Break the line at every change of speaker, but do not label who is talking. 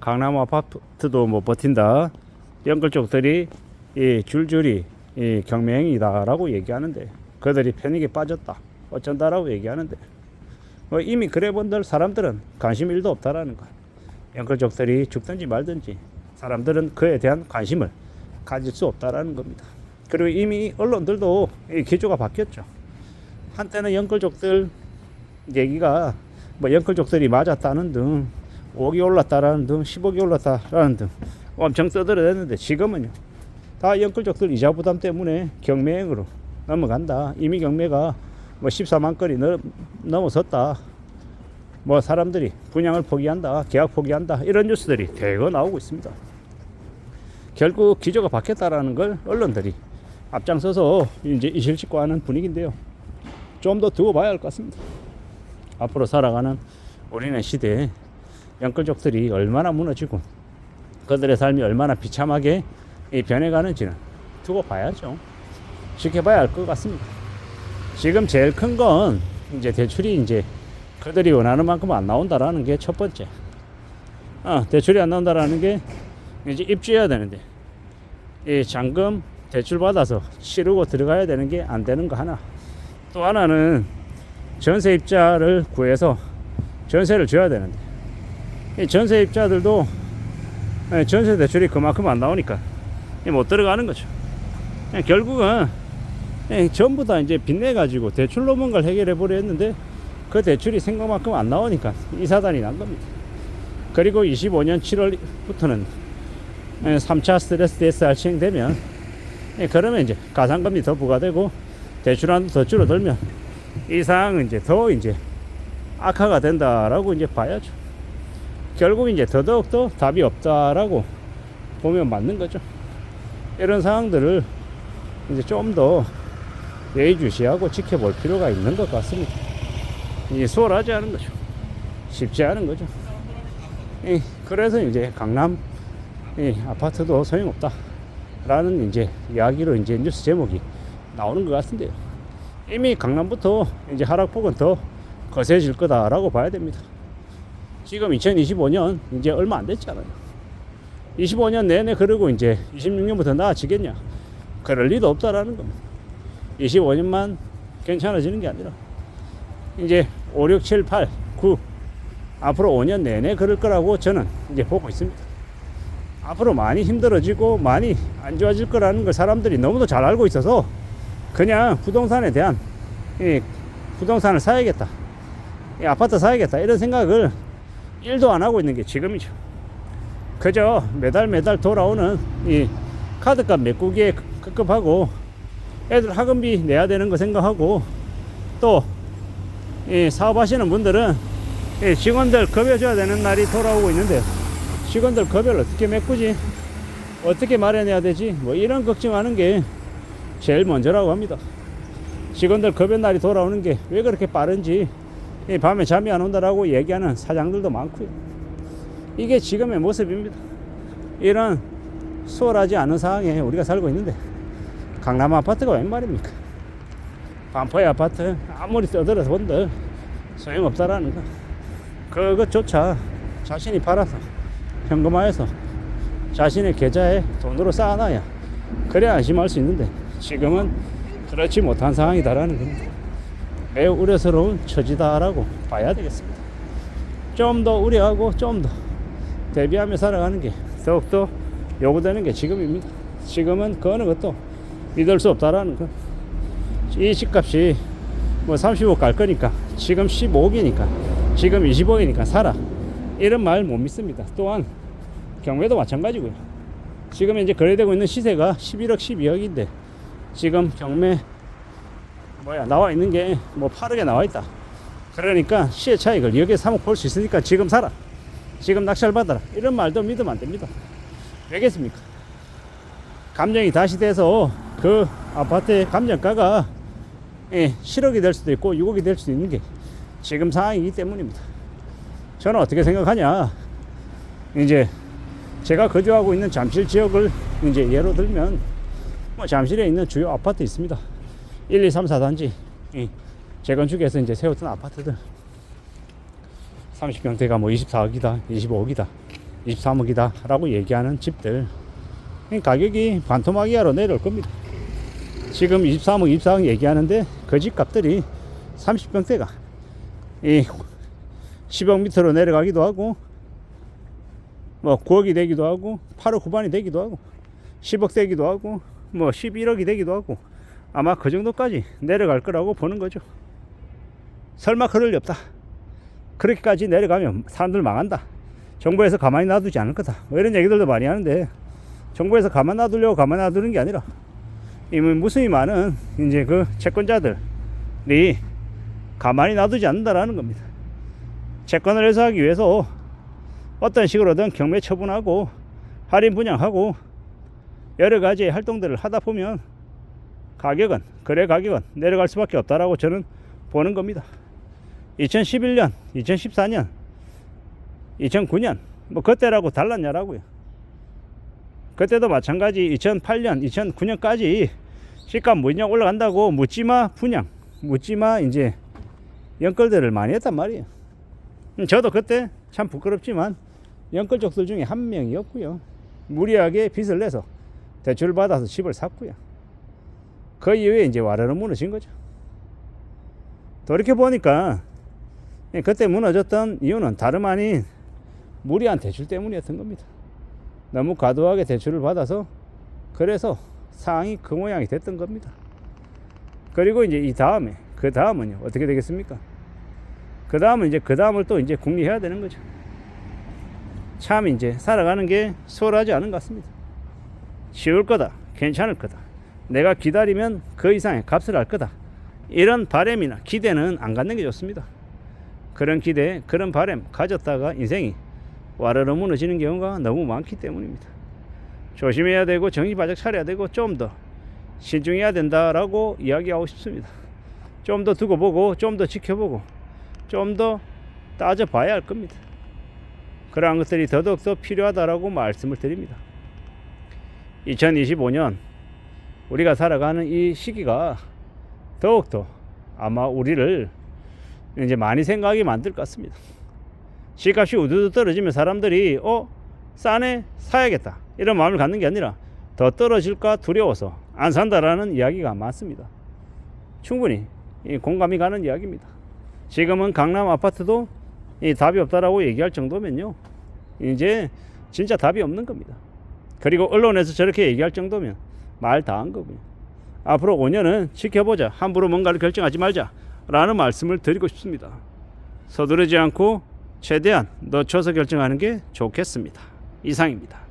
강남 아파트도 못 버틴다. 연끌 쪽들이 이 줄줄이 이 경매행이다라고 얘기하는데 그들이 패닉에 빠졌다. 어쩐다라고 얘기하는데 뭐 이미 그래 본들 사람들은 관심 일도 없다라는 거. 연끌 쪽들이 죽든지 말든지 사람들은 그에 대한 관심을 가질 수 없다라는 겁니다. 그리고 이미 언론들도 이 기조가 바뀌었죠. 한때는 연끌족들 얘기가 뭐 연끌족들이 맞았다는 등 5 억이 올랐다라는 등 10억이 올랐다라는 등 엄청 떠들어댔는데 지금은요. 다 연끌족들 이자 부담 때문에 경매행으로 넘어간다. 이미 경매가 뭐 14만 건이 넘, 넘어섰다. 뭐 사람들이 분양을 포기한다 계약 포기한다 이런 뉴스들이 대거 나오고 있습니다. 결국 기조가 바뀌었다라는 걸 언론들이 앞장서서 이제 이실직고 하는 분위기인데요. 좀 더 두고 봐야 할 것 같습니다. 앞으로 살아가는 우리네 시대에 영끌족들이 얼마나 무너지고 그들의 삶이 얼마나 비참하게 이 변해가는지는 두고 봐야죠. 지켜봐야 할것 같습니다. 지금 제일 큰 건 이제 대출이 이제 그들이 원하는 만큼 안 나온다라는 게 첫 번째. 어, 대출이 안 나온다라는 게 이제 입주해야 되는데 이 잔금 대출 받아서 치르고 들어가야 되는 게 안 되는 거 하나. 또 하나는 전세 입자를 구해서 전세를 줘야 되는데 이 전세 입자들도 예, 전세 대출이 그만큼 안 나오니까 이못 들어가는 거죠. 예, 결국은 예, 전부 다 이제 빚내 가지고 대출로 뭔가를 해결해 보려 했는데 그 대출이 생각만큼 안 나오니까 이 사단이 난 겁니다. 그리고 25년 7월부터는 3차 스트레스 테스트가 시행되면 예, 그러면 이제 가상금리 더 부과되고 대출한도 더 줄어들면 이 상황은 이제 더 이제 악화가 된다라고 이제 봐야죠. 결국 이제 더더욱더 답이 없다라고 보면 맞는 거죠. 이런 상황들을 이제 좀 더 예의주시하고 지켜볼 필요가 있는 것 같습니다. 이 수월하지 않은 거죠. 쉽지 않은 거죠. 이 그래서 이제 강남 이 아파트도 소용없다. 라는 이제 이야기로 이제 뉴스 제목이 나오는 것 같은데요. 이미 강남부터 이제 하락폭은 더 거세질 거다라고 봐야 됩니다. 지금 2025년 이제 얼마 안 됐잖아요. 25년 내내 그러고 이제 26년부터 나아지겠냐? 그럴 리도 없다라는 겁니다. 25년만 괜찮아지는 게 아니라 이제 5, 6, 7, 8, 9 앞으로 5년 내내 그럴 거라고 저는 이제 보고 있습니다. 앞으로 많이 힘들어지고 많이 안 좋아질 거라는 걸 사람들이 너무도 잘 알고 있어서 그냥 부동산에 대한 이 부동산을 사야겠다. 이 아파트 사야겠다. 이런 생각을 1도 안 하고 있는 게 지금이죠. 그저 매달 매달 돌아오는 이 카드값 메꾸기에 급급하고 애들 학원비 내야 되는 거 생각하고 또 이 사업하시는 분들은 이 직원들 급여 줘야 되는 날이 돌아오고 있는데 직원들 급여를 어떻게 메꾸지? 어떻게 마련해야 되지? 뭐 이런 걱정하는 게 제일 먼저라고 합니다. 직원들 급여 날이 돌아오는 게 왜 그렇게 빠른지 이 밤에 잠이 안 온다라고 얘기하는 사장들도 많고요. 이게 지금의 모습입니다. 이런 수월하지 않은 상황에 우리가 살고 있는데 강남 아파트가 웬 말입니까? 반포의 아파트 아무리 떠들어서 본들 소용없다라는 거. 그것조차 자신이 팔아서 현금화해서 자신의 계좌에 돈으로 쌓아놔야 그래 안심할 수 있는데 지금은 그렇지 못한 상황이다라는 겁니다. 매우 우려스러운 처지다라고 봐야 되겠습니다. 좀 더 우려하고 좀 더 대비하며 살아가는 게 더욱더 요구되는 게 지금입니다. 지금은 그 어느 것도 믿을 수 없다라는 거. 이 집값이 뭐 35억 갈 거니까 지금 15억이니까 지금 20억이니까 사라. 이런 말 못 믿습니다. 또한 경매도 마찬가지고요. 지금 이제 거래되고 있는 시세가 11억, 12억인데 지금 경매 뭐야 나와 있는 게뭐 8억에 나와 있다. 그러니까 시의 차익을 여기에 3억 볼수 있으니까 지금 사라. 지금 낙찰 받아라. 이런 말도 믿으면 안 됩니다. 왜겠습니까? 감정이 다시 돼서 그 아파트의 감정가가 예, 7억이 될 수도 있고 6억이 될 수도 있는 게 지금 상황이기 때문입니다. 저는 어떻게 생각하냐? 이제 제가 거주하고 있는 잠실 지역을 이제 예로 들면 뭐 잠실에 있는 주요 아파트 있습니다. 1, 2, 3, 4단지. 재건축에서 이제 세웠던 아파트들. 30평대가 뭐 24억이다, 25억이다 23억이다 라고 얘기하는 집들. 이 가격이 반토막 이하로 내려올 겁니다. 지금 23억, 24억 얘기하는데 그 집 값들이 30평대가 이 10억 밑으로 내려가기도 하고 뭐 9억이 되기도 하고 8억 후반이 되기도 하고 10억 되기도 하고 뭐 11억이 되기도 하고 아마 그 정도까지 내려갈 거라고 보는 거죠. 설마 그럴 리 없다. 그렇게까지 내려가면 사람들 망한다. 정부에서 가만히 놔두지 않을 거다. 뭐 이런 얘기들도 많이 하는데 정부에서 가만 놔두려고 가만 놔두는 게 아니라 이미 무수히 많은 이제 그 채권자들이 가만히 놔두지 않는다라는 겁니다. 채권을 해소하기 위해서 어떤 식으로든 경매 처분하고 할인 분양하고 여러 가지 활동들을 하다 보면 가격은 거래 가격은 내려갈 수밖에 없다라고 저는 보는 겁니다. 2011년, 2014년, 2009년 뭐 그때라고 달랐냐라고요. 그때도 마찬가지 2008년, 2009년까지 시가 물량 올라간다고 묻지마 분양, 묻지마 이제 연끌들을 많이 했단 말이에요. 음, 저도 그때 참 부끄럽지만 연끌족들 중에 한 명이었고요. 무리하게 빚을 내서 대출을 받아서 집을 샀고요. 그 이후에 이제 와르르 무너진 거죠. 돌이켜 보니까 그때 무너졌던 이유는 다름 아닌 무리한 대출 때문이었던 겁니다. 너무 과도하게 대출을 받아서 그래서 상황이 그 모양이 됐던 겁니다. 그리고 이제 이 다음에 그 다음은요 어떻게 되겠습니까? 그 다음은 이제 그 다음을 또 이제 궁리해야 되는 거죠. 참 이제 살아가는 게 수월하지 않은 것 같습니다. 쉬울 거다, 괜찮을 거다. 내가 기다리면 그 이상의 값을 할 거다. 이런 바램이나 기대는 안 갖는 게 좋습니다. 그런 기대, 그런 바램 가졌다가 인생이 와르르 무너지는 경우가 너무 많기 때문입니다. 조심해야 되고 정신 바짝 차려야 되고 좀 더 신중해야 된다라고 이야기하고 싶습니다. 좀 더 두고 보고 좀 더 지켜보고 좀 더 따져봐야 할 겁니다. 그러한 것들이 더더욱 더 필요하다라고 말씀을 드립니다. 2025년 우리가 살아가는 이 시기가 더욱더 아마 우리를 이제 많이 생각하게 만들 것 같습니다. 시값이 우두두 떨어지면 사람들이 어 싸네 사야겠다 이런 마음을 갖는 게 아니라 더 떨어질까 두려워서 안 산다라는 이야기가 많습니다. 충분히 이 공감이 가는 이야기입니다. 지금은 강남 아파트도 이 답이 없다라고 얘기할 정도면요 이제 진짜 답이 없는 겁니다. 그리고 언론에서 저렇게 얘기할 정도면 말 다 한 거고요. 앞으로 5년은 지켜보자. 함부로 뭔가를 결정하지 말자. 라는 말씀을 드리고 싶습니다. 서두르지 않고 최대한 늦춰서 결정하는 게 좋겠습니다. 이상입니다.